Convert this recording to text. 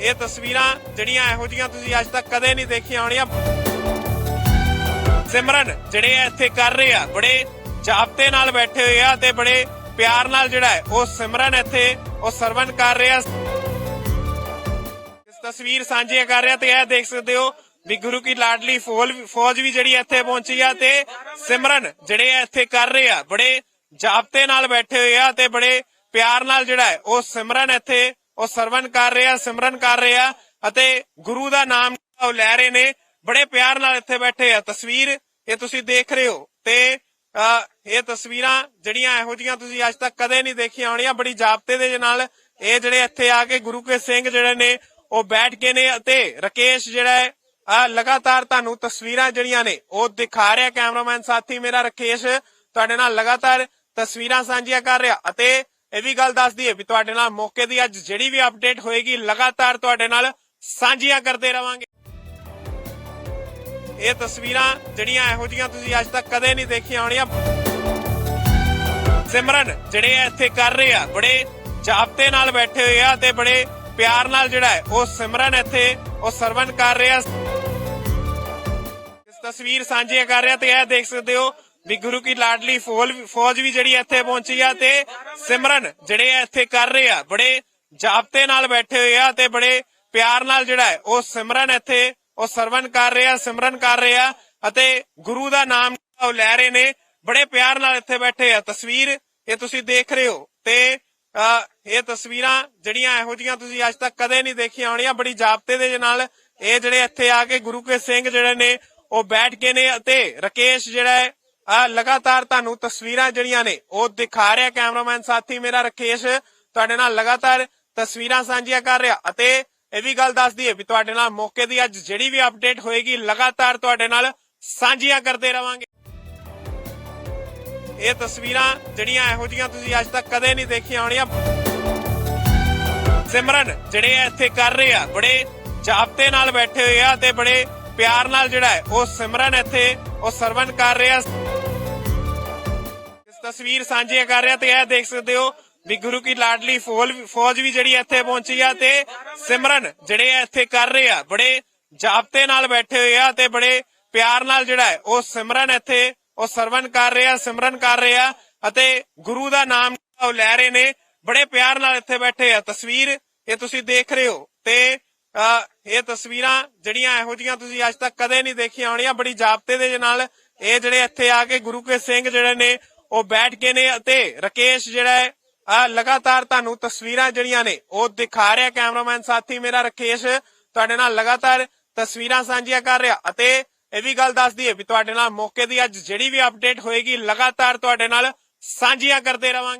ਇਹ ਤਸਵੀਰਾਂ ਜਿਹੜੀਆਂ ਇਹੋ ਜੀਆਂ ਤੁਸੀਂ ਅੱਜ ਤੱਕ ਕਦੇ ਨਹੀਂ ਦੇਖੀਆਂ ਹੋਣੀਆਂ। ਸਿਮਰਨ, ਜਿਹੜੇ ਇੱਥੇ ਕਰ ਰਹੇ ਆ, ਬੜੇ ਜਾਬਤੇ ਨਾਲ ਬੈਠੇ ਹੋਏ ਆ ਤੇ ਬੜੇ ਪਿਆਰ ਨਾਲ ਜਿਹੜਾ ਹੈ, ਉਹ ਸਿਮਰਨ ਇੱਥੇ, ਉਹ ਸਰਵਨ ਕਰ ਰਹੇ। ਇਸ ਤਸਵੀਰ ਸਾਂਝੀਆਂ ਕਰ ਰਿਹਾ ਤੇ ਇਹ ਦੇਖ ਸਕਦੇ ਹੋ ਵੀ ਗੁਰੂ ਕੀ ਲਾਡਲੀ ਫੌਜ ਫੌਜ ਵੀ ਜਿਹੜੀ ਇੱਥੇ ਪਹੁੰਚੀ ਆ ਤੇ ਸਿਮਰਨ ਜਿਹੜੇ ਆ ਇੱਥੇ ਕਰ ਰਹੇ ਆ, ਬੜੇ ਜਾਬਤੇ ਨਾਲ ਬੈਠੇ ਹੋਏ ਆ ਤੇ ਬੜੇ ਪਿਆਰ ਨਾਲ ਜਿਹੜਾ ਹੈ, ਉਹ ਸਿਮਰਨ ਇੱਥੇ ਉਹ ਸਰਵਨ ਕਰ ਰਹੇ ਆ ਸਿਮਰਨ ਕਰ ਰਹੇ ਆ ਅਤੇ ਗੁਰੂ ਦਾ ਨਾਮ ਉਹ ਲੈ ਰਹੇ ਨੇ। ਬੜੇ ਪਿਆਰ ਨਾਲ ਇੱਥੇ ਬੈਠੇ ਆ। ਤਸਵੀਰ ਇਹ ਤੁਸੀਂ ਦੇਖ ਰਹੇ ਹੋ ਤੇ ਇਹ ਤਸਵੀਰਾਂ ਜਿਹੜੀਆਂ ਇਹੋ ਜੀਆਂ ਤੁਸੀਂ ਅੱਜ ਤੱਕ ਕਦੇ ਨਹੀਂ ਦੇਖੀਆਂ ਹੋਣੀਆਂ। ਬੜੀ ਜਾਬਤੇ ਦੇ ਨਾਲ ਇਹ ਜਿਹੜੇ ਇੱਥੇ ਆ ਕੇ ਗੁਰੂ ਕੇ ਸਿੰਘ ਜਿਹੜੇ ਨੇ, ਉਹ ਬੈਠ ਕੇ ਨੇ ਅਤੇ ਰਕੇਸ਼ ਜਿਹੜਾ ਹੈ ਆ ਲਗਾਤਾਰ ਤੁਹਾਨੂੰ ਤਸਵੀਰਾਂ ਜਿਹੜੀਆਂ ਨੇ ਉਹ ਦਿਖਾ ਰਿਹਾ। ਕੈਮਰਾਮੈਨ ਸਾਥੀ ਮੇਰਾ ਰਕੇਸ਼ ਤੁਹਾਡੇ ਨਾਲ ਲਗਾਤਾਰ ਤਸਵੀਰਾਂ ਸਾਂਝੀਆਂ ਕਰ ਰਿਹਾ ਅਤੇ ਇਹ ਵੀ ਗੱਲ ਦੱਸ ਦਈਏ ਵੀ ਤੁਹਾਡੇ ਨਾਲ ਮੌਕੇ ਦੀ ਅੱਜ ਜਿਹੜੀ ਵੀ ਅਪਡੇਟ ਹੋਏਗੀ, ਲਗਾਤਾਰ ਤੁਹਾਡੇ ਨਾਲ ਸਾਂਝੀਆਂ ਕਰਦੇ ਰਵਾਂਗੇ। ਇਹ ਤਸਵੀਰਾਂ ਜਿਹੜੀਆਂ ਇਹੋ ਜੀਆਂ ਤੁਸੀਂ ਅੱਜ ਤੱਕ ਕਦੇ ਨਹੀਂ ਦੇਖੀਆਂ ਹੋਣੀਆਂ। ਸਿਮਰਨ, ਜਿਹੜੇ ਆ ਇੱਥੇ ਕਰ ਰਹੇ ਆ, ਬੜੇ ਜਾਬਤੇ ਨਾਲ ਬੈਠੇ ਹੋਏ ਆ ਤੇ ਬੜੇ ਪਿਆਰ ਨਾਲ ਜਿਹੜਾ ਹੈ, ਉਹ ਸਿਮਰਨ ਇੱਥੇ, ਉਹ ਸਰਵਨ ਕਰ ਰਿਹਾ। ਤਸਵੀਰ ਸਾਂਝੀਆਂ ਕਰ ਰਿਹਾ ਤੇ ਇਹ ਦੇਖ ਸਕਦੇ ਹੋ ਵੀ ਗੁਰੂ ਕੀ ਲਾਡਲੀ ਫੌਜ ਫੌਜ ਵੀ ਜਿਹੜੀ ਇੱਥੇ ਪਹੁੰਚੀ ਆ ਤੇ ਸਿਮਰਨ ਜਿਹੜੇ ਇੱਥੇ ਕਰ ਰਹੇ ਆ, ਬੜੇ ਜਾਬਤੇ ਨਾਲ ਬੈਠੇ ਹੋਏ ਆ ਤੇ ਬੜੇ ਪਿਆਰ ਨਾਲ ਜਿਹੜਾ ਉਹ ਸਿਮਰਨ ਇੱਥੇ, ਉਹ ਸਰਵਨ ਕਰ ਰਹੇ ਆ, ਸਿਮਰਨ ਕਰ ਰਹੇ ਆ ਅਤੇ ਗੁਰੂ ਦਾ ਨਾਮ ਉਹ ਲੈ ਰਹੇ ਨੇ, ਬੜੇ ਪਿਆਰ ਨਾਲ ਇੱਥੇ ਬੈਠੇ ਆ। ਤਸਵੀਰ ਇਹ ਤੁਸੀਂ ਦੇਖ ਰਹੇ ਹੋ ਤੇ ਇਹ ਤਸਵੀਰਾਂ ਜਿਹੜੀਆਂ ਇਹੋ ਜੀਆਂ ਤੁਸੀਂ ਅੱਜ ਤੱਕ ਕਦੇ ਨਹੀਂ ਦੇਖੀਆਂ ਹੋਣੀਆਂ, ਬੜੀ ਜਾਬਤੇ ਦੇ ਨਾਲ ਇਹ ਜਿਹੜੇ ਇੱਥੇ ਆ ਕੇ ਗੁਰੂ ਕੇ ਸਿੰਘ ਜਿਹੜੇ ਨੇ, ਉਹ ਬੈਠ ਗਏ ਨੇ ਅਤੇ ਰਕੇਸ਼ ਜਿਹੜਾ ਹੈ ਲਗਾਤਾਰ ਤੁਹਾਨੂੰ ਤਸਵੀਰਾਂ ਜਿਹੜੀਆਂ ਨੇ, ਉਹ ਦਿਖਾ ਰਿਹਾ ਕੈਮਰਾਮੈਨ ਸਾਥੀ ਮੇਰਾ ਰਕੇਸ਼। ਤੁਹਾਡੇ ਨਾਲ ਲਗਾਤਾਰ ਤਸਵੀਰਾਂ ਸਾਂਝੀਆਂ ਕਰ ਰਿਹਾ ਅਤੇ ਇਹ ਵੀ ਗੱਲ ਦੱਸ ਦਈਏ ਵੀ ਤੁਹਾਡੇ ਨਾਲ ਮੌਕੇ ਦੀ ਅੱਜ ਜਿਹੜੀ ਵੀ ਅਪਡੇਟ ਹੋਏਗੀ, ਲਗਾਤਾਰ ਤੁਹਾਡੇ ਨਾਲ ਸਾਂਝੀਆਂ ਕਰਦੇ ਰਵਾਂਗੇ। ਇਹ ਤਸਵੀਰਾਂ ਜਿਹੜੀਆਂ ਇਹੋ ਜੀਆਂ ਤੁਸੀਂ ਅੱਜ ਤੱਕ ਕਦੇ ਨਹੀਂ ਦੇਖੀਆਂ ਹੋਣੀਆਂ। ਸਿਮਰਨ, ਜਿਹੜੇ ਆ ਇੱਥੇ ਕਰ ਰਹੇ ਆ, ਬੜੇ ਜਾਪਤੇ ਨਾਲ ਬੈਠੇ ਹੋਏ ਆ ਤੇ ਬੜੇ ਪਿਆਰ ਨਾਲ ਜਿਹੜਾ ਹੈ, ਉਹ ਸਿਮਰਨ ਇੱਥੇ, ਉਹ ਸਰਵਨ ਕਰ ਰਿਹਾ। ਤਸਵੀਰ ਸਾਂਝੀਆਂ ਕਰ ਰਿਹਾ ਤੇ ਇਹ ਦੇਖ ਸਕਦੇ ਹੋ ਵੀ ਗੁਰੂ ਕੀ ਲਾਡਲੀ ਫੌਜ ਵੀ ਜਿਹੜੀ ਇੱਥੇ ਪਹੁੰਚੀ ਆ ਤੇ ਸਿਮਰਨ ਜਿਹੜੇ ਇੱਥੇ ਕਰ ਰਹੇ ਆ, ਬੜੇ ਜਾਬਤੇ ਨਾਲ ਬੈਠੇ ਹੋਏ ਆ ਤੇ ਬੜੇ ਪਿਆਰ ਨਾਲ ਜਿਹੜਾ ਉਹ ਸਿਮਰਨ ਇੱਥੇ, ਉਹ ਸਰਵਨ ਕਰ ਰਹੇ ਸਿਮਰਨ ਕਰ ਰਹੇ ਅਤੇ ਗੁਰੂ ਦਾ ਨਾਮ ਉਹ ਲੈ ਰਹੇ ਨੇ, ਬੜੇ ਪਿਆਰ ਨਾਲ ਇੱਥੇ ਬੈਠੇ ਆ। ਤਸਵੀਰ ਇਹ ਤੁਸੀਂ ਦੇਖ ਰਹੇ ਹੋ ਤੇ ਇਹ ਤਸਵੀਰਾਂ ਜਿਹੜੀਆਂ ਇਹੋ ਜੀਆਂ ਤੁਸੀਂ ਅੱਜ ਤੱਕ ਕਦੇ ਨਹੀਂ ਦੇਖੀਆਂ ਹੋਣੀਆਂ, ਬੜੀ ਜਾਬਤੇ ਦੇ ਨਾਲ ਇਹ ਜਿਹੜੇ ਇੱਥੇ ਆ ਕੇ ਗੁਰੂ ਕੇ ਸਿੰਘ ਜਿਹੜੇ ਨੇ ਉਹ ਬੈਠ ਗਏ ਨੇ ਅਤੇ ਰਕੇਸ਼ ਜਿਹੜਾ ਹੈ, ਆ ਲਗਾਤਾਰ ਤੁਹਾਨੂੰ ਤਸਵੀਰਾਂ ਜਿਹੜੀਆਂ ਨੇ, ਉਹ ਦਿਖਾ ਰਿਹਾ ਕੈਮਰਾਮੈਨ ਸਾਥੀ ਮੇਰਾ ਰਕੇਸ਼, ਤੁਹਾਡੇ ਨਾਲ ਲਗਾਤਾਰ ਤਸਵੀਰਾਂ ਸਾਂਝੀਆਂ ਕਰ ਰਿਹਾ ਅਤੇ ਇਹ ਵੀ ਗੱਲ ਦੱਸ ਦਈਏ ਵੀ ਤੁਹਾਡੇ ਨਾਲ ਮੌਕੇ ਦੀ ਅੱਜ ਜਿਹੜੀ ਵੀ ਅਪਡੇਟ ਹੋਏਗੀ, ਲਗਾਤਾਰ ਤੁਹਾਡੇ ਨਾਲ ਸਾਂਝੀਆਂ ਕਰਦੇ ਰਵਾਂਗੇ।